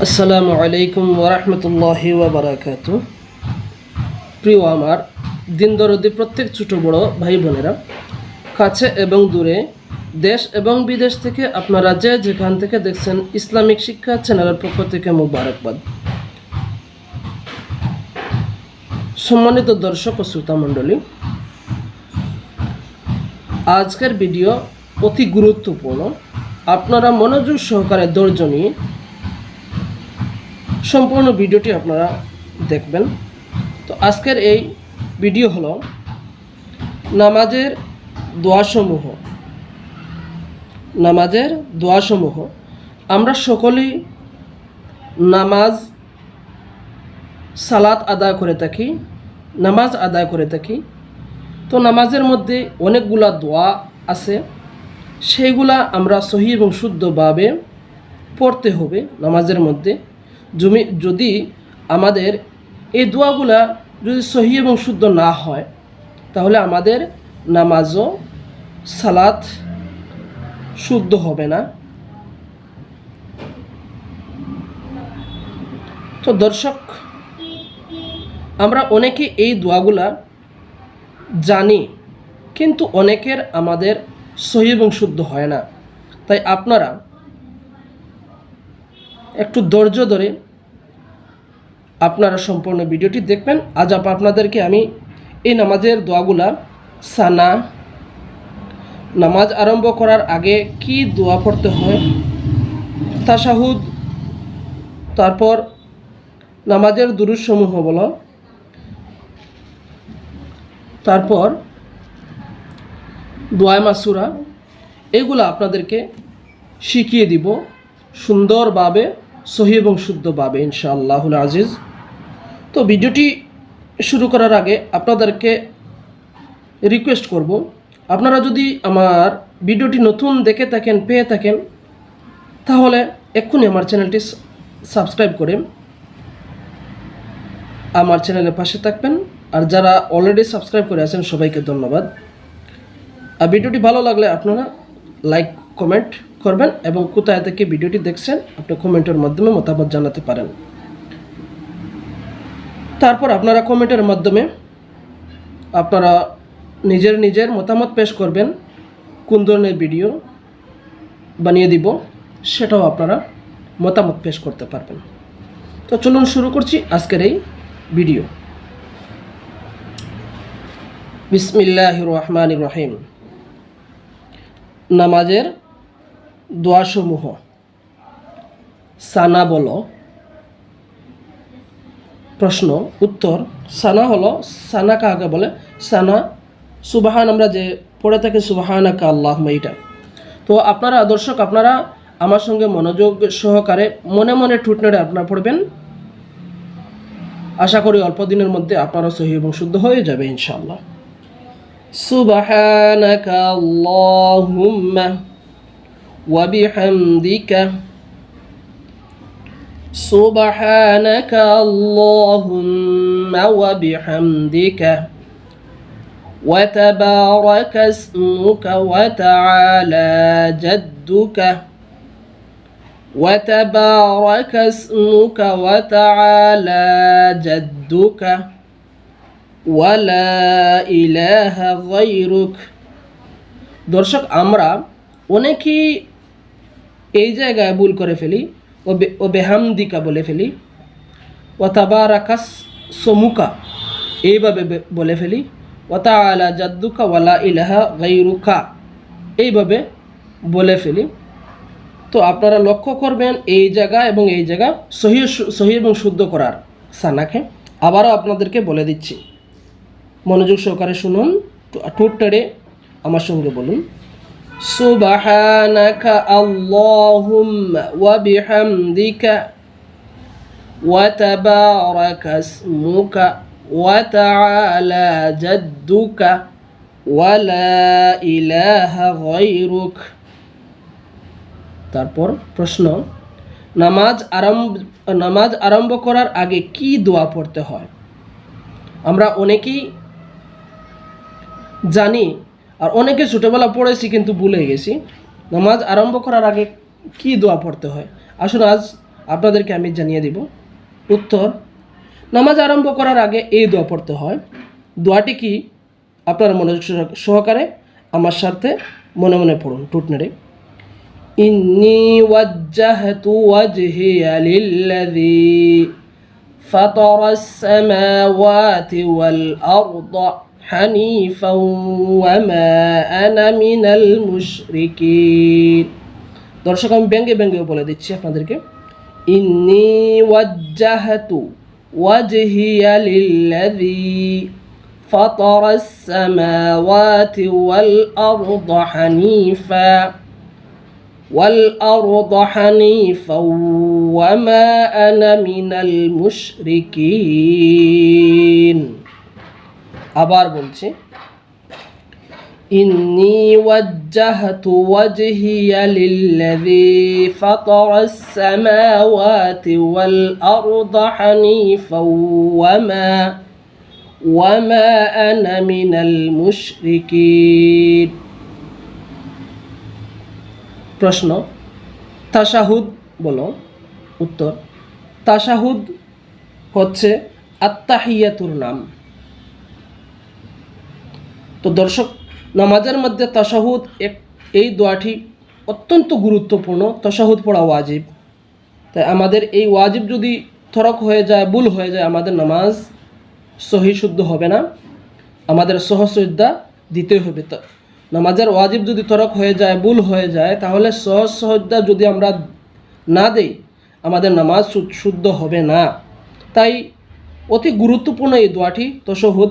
আসসালামু আলাইকুম ওরহমতুল্লাহি ওবরাকাত প্রিয় আমার, দিন দরদি প্রত্যেক ছোট বড় ভাই বোনেরা, কাছে এবং দূরে, দেশ এবং বিদেশ থেকে আপনারা যে যেখান থেকে দেখছেন ইসলামিক শিক্ষা চ্যানেলের পক্ষ থেকে মুবারকবাদ। সম্মানিত দর্শক ও শ্রোতা মণ্ডলী, আজকের ভিডিও অতি গুরুত্বপূর্ণ। আপনারা মনোযোগ সহকারে নিয়ে সম্পূর্ণ ভিডিওটি আপনারা দেখবেন। তো আজকের এই ভিডিও হলো নামাজের দোয়াসমূহ। নামাজের দোয়াসমূহ। আমরা সকলেই নামাজ সালাত আদায় করে থাকি, নামাজ আদায় করে থাকি। তো নামাজের মধ্যে অনেকগুলা দোয়া আছে। সেইগুলা আমরা সহি এবং শুদ্ধভাবে পড়তে হবে নামাজের মধ্যে। জমি, যদি আমাদের এই দোয়াগুলা যদি সহি এবং শুদ্ধ না হয়, তাহলে আমাদের নামাজও, সালাত শুদ্ধ হবে না। তো দর্শক, আমরা অনেকে এই দোয়াগুলা জানি, কিন্তু অনেকের আমাদের সহি এবং শুদ্ধ হয় না। তাই আপনারা একটু ধৈর্য ধরে আপনারা সম্পূর্ণ ভিডিওটি দেখবেন। আজ আপ আপনাদেরকে আমি এই নামাজের দোয়াগুলা, সানা, নামাজ আরম্ভ করার আগে কি দোয়া পড়তে হয় তাসাহুদ তারপর নামাজের দুরুসমূহ বলো, তারপর দোয়ায় মাসুরা, এগুলো আপনাদেরকে শিখিয়ে দিব সুন্দরভাবে, সহি এবং শুদ্ধভাবে, ইনশাআল্লাহুল আজিজ। তো ভিডিওটি শুরু করার আগে আপনাদেরকে রিকোয়েস্ট করব। আপনারা যদি আমার ভিডিওটি নতুন দেখে থাকেন, পেয়ে থাকেন, তাহলে এক্ষুনি আমার চ্যানেলটি সাবস্ক্রাইব করে আমার চ্যানেলের পাশে থাকবেন। আর যারা অলরেডি সাবস্ক্রাইব করে আছেন, সবাইকে ধন্যবাদ। আর ভিডিওটি ভালো লাগলে আপনারা লাইক কমেন্ট করবেন এবং কোথায় থেকে ভিডিওটি দেখছেন, আপনি কমেন্টের মাধ্যমে মতামত জানাতে পারেন। তারপর আপনারা কমেন্টের মাধ্যমে আপনারা নিজের নিজের মতামত পেশ করবেন, কোন ধরনের ভিডিও বানিয়ে দিব, সেটাও আপনারা মতামত পেশ করতে পারবেন। তো চলুন শুরু করছি আজকের এই ভিডিও। বিসমিল্লাহ রহমান রহিম। নামাজের দোয়াসমূহ সানা বলো প্রশ্ন, উত্তর, সানা হলো সানা কাকে বলে? সানা, সুবাহান, আমরা যে পড়ে থাকি সুবাহান আকা আল্লাহ এইটা। তো আপনারা দর্শক, আপনারা আমার সঙ্গে মনোযোগ সহকারে মনে মনে ঠুটনেড়ে আপনারা পড়বেন। আশা করি অল্প দিনের মধ্যে আপনারা সহি এবং শুদ্ধ হয়ে যাবে, ইনশাআল্লাহ। সুবাহানাকা আল্লাহুম্মা, ওয়া বিহামদিকা سبحانك اللهم وبحمدك وتبارك اسمك وتعالى جدك وتبارك اسمك وتعالى جدك ولا إله غيرك দর্শক আমরা অনেকেই এই জায়গায় ভুল করে ফেলি ও বেহামদিকা বলে ফেলি। ও তাবারাকাস সমুকা, এইভাবে বলে ফেলি। ও তালা জাদ্দুকা ওয়ালা ইলাহা গাইরুকা, এইভাবে বলে ফেলি। তো আপনারা লক্ষ্য করবেন, এই জায়গা এবং এই জায়গা সহি সহি এবং শুদ্ধ করার সানাকে। আবারও আপনাদেরকে বলে দিচ্ছি। মনোযোগ সহকারে শুনুন ঠোঁট টেড়ে আমার সঙ্গে বলুন। سبحانك اللهم وبحمدك وتبارك اسمك وتعالى جدك ولا إله غيرك তারপর প্রশ্ন নামাজ আরম্ভ নামাজ আরম্ভ করার আগে কি দোয়া পড়তে হয় আমরা অনেকেই জানি আর অনেকে ছোটোবেলা পড়েছি কিন্তু ভুলে গেছি নামাজ আরম্ভ করার আগে কি দোয়া পড়তে হয় আসুন আজ আপনাদেরকে আমি জানিয়ে দিব উত্তর নামাজ আরম্ভ করার আগে এই দোয়া পড়তে হয় দোয়াটি কি আপনারা মনোযোগ সহ- সহকারে আমার সাথে মনে মনে পড়ুন টুট নেড়ে إني وجهت وجهي للذي فطر السماوات والأرض حنيفا وما أنا من المشركين দর্শক আমি ব্যঙ্গে ব্যঙ্গে বলে দিচ্ছি আপনাদেরকে ইন্নি ওয়াজ্জাহাতু ওয়াজহিয়া লিল্লাযী فطر السماوات والأرض حنيفا والأرض حنيفا وما أنا من المشركين আবার বলছি إني وجهت وجهي للذي فطر السماوات والأرض حنيفا وما وما أنا من المشركين প্রশ্ন তাশাহুদ বলো উত্তর তাশাহুদ হচ্ছে আত্মাহিয়াতুর নাম তো দর্শক, নামাজের মধ্যে তাশাহুদ এক, এই দোয়াটি অত্যন্ত গুরুত্বপূর্ণ, তাশাহুদ পড়া ওয়াজিব। তাই আমাদের এই ওয়াজিব যদি থরক হয়ে যায়, ভুল হয়ে যায়, আমাদের নামাজ সহি শুদ্ধ হবে না, আমাদের সহসজ্জা দিতে হবে। তো নামাজের ওয়াজিব যদি তরক হয়ে যায়, ভুল হয়ে যায়, তাহলে সহজ সহজদা যদি আমরা না দেই, আমাদের নামাজ শুদ্ধ হবে না। তাই অতি গুরুত্বপূর্ণ এই দোয়াটি, তশহুদ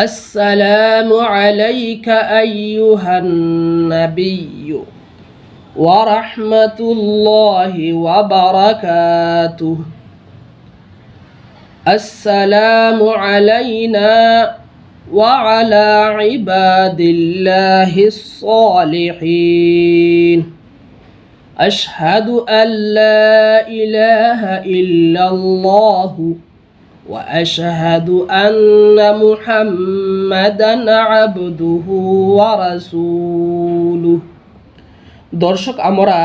السلام عليك أيها النبي ورحمة الله وبركاته. السلام علينا وعلى عباد الله الصالحين. أشهد أن لا إله إلا الله وأشهد أن محمدا عبده ورسوله দর্শক আমরা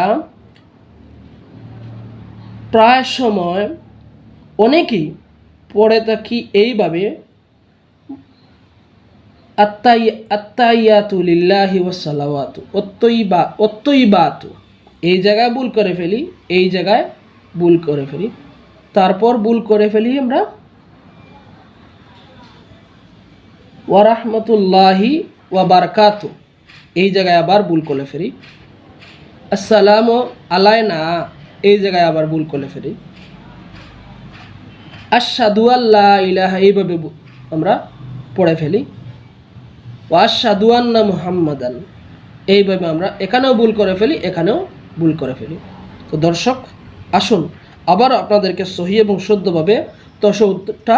প্রায় সময় অনেকেই পড়ে থাকি এইভাবে আত্মাই আত্মাইয়াতু লিল্লাহি ওয়াসালাওয়াতু অত্যইবা অত্যইবাতু এই জায়গায় ভুল করে ফেলি এই জায়গায় ভুল করে ফেলি তারপর ভুল করে ফেলি আমরা ওয়ারাহমতুল্লাহি ওয়া বারকাতু। এই জায়গায় আবার ভুল করে ফেরি। আসসালামু আলাইনা। এই জায়গায় আবার ভুল করে ফেরি। আশাদু আল্লাহ ইলাহা। এইভাবে আমরা পড়ে ফেলি। ও আশাদু আন্না মুহাম্মাদান। এইভাবে আমরা এখানেও ভুল করে ফেলি, এখানেও ভুল করে ফেলি। তো দর্শক, আসুন আবার আপনাদেরকে সহি এবং শুদ্ধভাবে তশহুদটা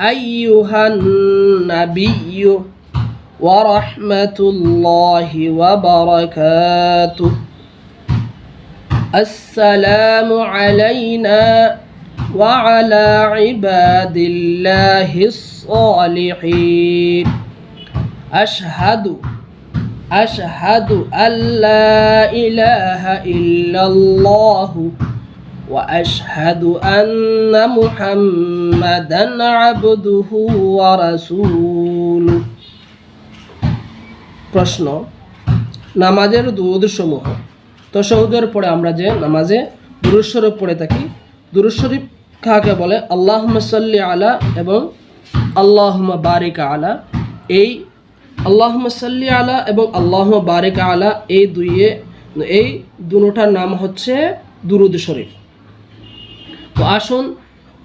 أيها النبي ورحمة الله وبركاته. السلام علينا وعلى عباد الله الصالحين. أشهد أشهد أن لا إله إلا الله وأشهد أن محمدا عبده ورسوله প্রশ্ন নামাজের দুরুদ সমূহ তশহুদের পরে আমরা যে নামাজে দুরুদ শরীফ পড়ে থাকি দুরুদ শরীফ কাকে বলে আল্লাহ সাল্লি আলা এবং আল্লাহমা বারিক আলা এই আল্লাহমা সাল্লি আলা এবং আল্লাহমা বারিক আলা এই দুইয়ে এই দুটার নাম হচ্ছে দুরুদ শরীফ তো আসুন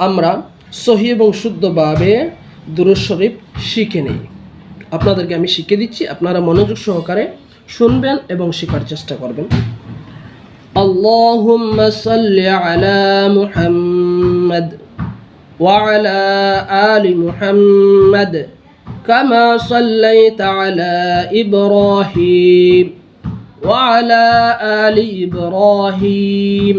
আমরা সহি এবং শুদ্ধভাবে দুরুদ শরীফ শিখে নেই আপনাদেরকে আমি শিখে দিচ্ছি আপনারা মনোযোগ সহকারে শুনবেন এবং শেখার চেষ্টা করবেন اللهم صل على محمد وعلى آل محمد كما صليت على إبراهيم وعلى آل إبراهيم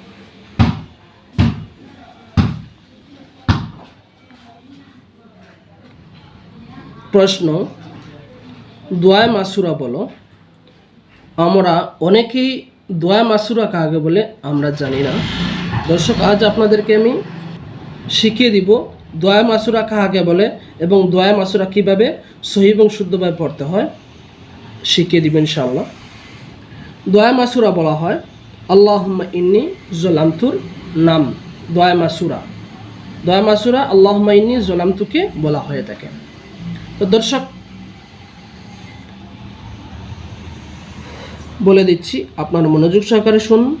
প্রশ্ন দোয়া মাসুরা বলো। আমরা অনেকেই দোয়া মাসুরা কাকে বলে আমরা জানি না। দর্শক, আজ আপনাদেরকে আমি শিখিয়ে দিব দোয়া মাসুরা কাহাকে বলে এবং দোয়া মাসুরা কীভাবে সহি এবং শুদ্ধভাবে পড়তে হয়। শিখিয়ে দিবেন ইনশাআল্লাহ। দোয়া মাসুরা বলা হয় আল্লাহ ইন্নি জোলামতুর নাম। দোয়া মাসুরা। দোয়া মাসুরা আল্লাহ ইন্নি জোলামতুকে বলা হয়ে থাকে। তো দর্শক বলে দিচ্ছি আপনার মনোযোগ সহকারে শুনুন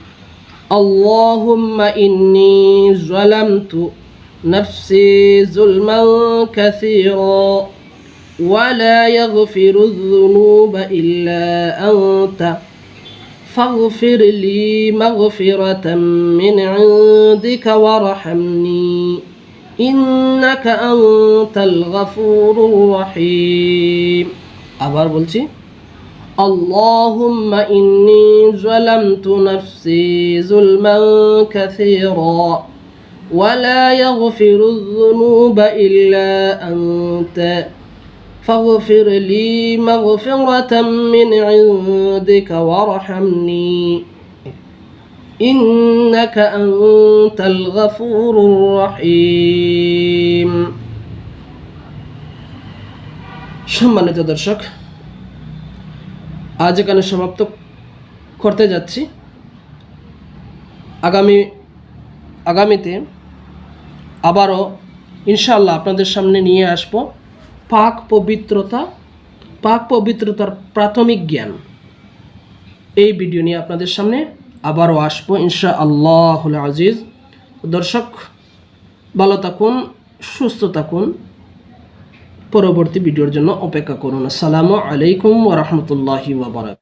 আল্লাহুম্মা ইন্নি যালামতু নাফসি যুলমান কাসীরা ولا يغفر الذنوب إلا أنت فاغفر لي مغفرة من عندك وارحمني إنك أنت الغفور الرحيم আবার বলছি اللهم إني ظلمت نفسي ظلما كثيرا ولا يغفر الذنوب إلا أنت فاغفر لي مغفرة من عندك وارحمني إنك أنت الغفور الرحيم সম্মানিত দর্শক আজ এখানে সমাপ্ত করতে যাচ্ছি আগামী আগামীতে আবারও ইনশাল্লাহ আপনাদের সামনে নিয়ে আসব পাক পবিত্রতা পাক পবিত্রতার প্রাথমিক জ্ঞান এই ভিডিও নিয়ে আপনাদের সামনে আবারও আসব ইনশা আল্লাহ আজিজ দর্শক, ভালো থাকুন, সুস্থ থাকুন। পরবর্তী ভিডিওর জন্য অপেক্ষা করুন। আসসালামু আলাইকুম ওরহমতুল্লাহি ওবরাক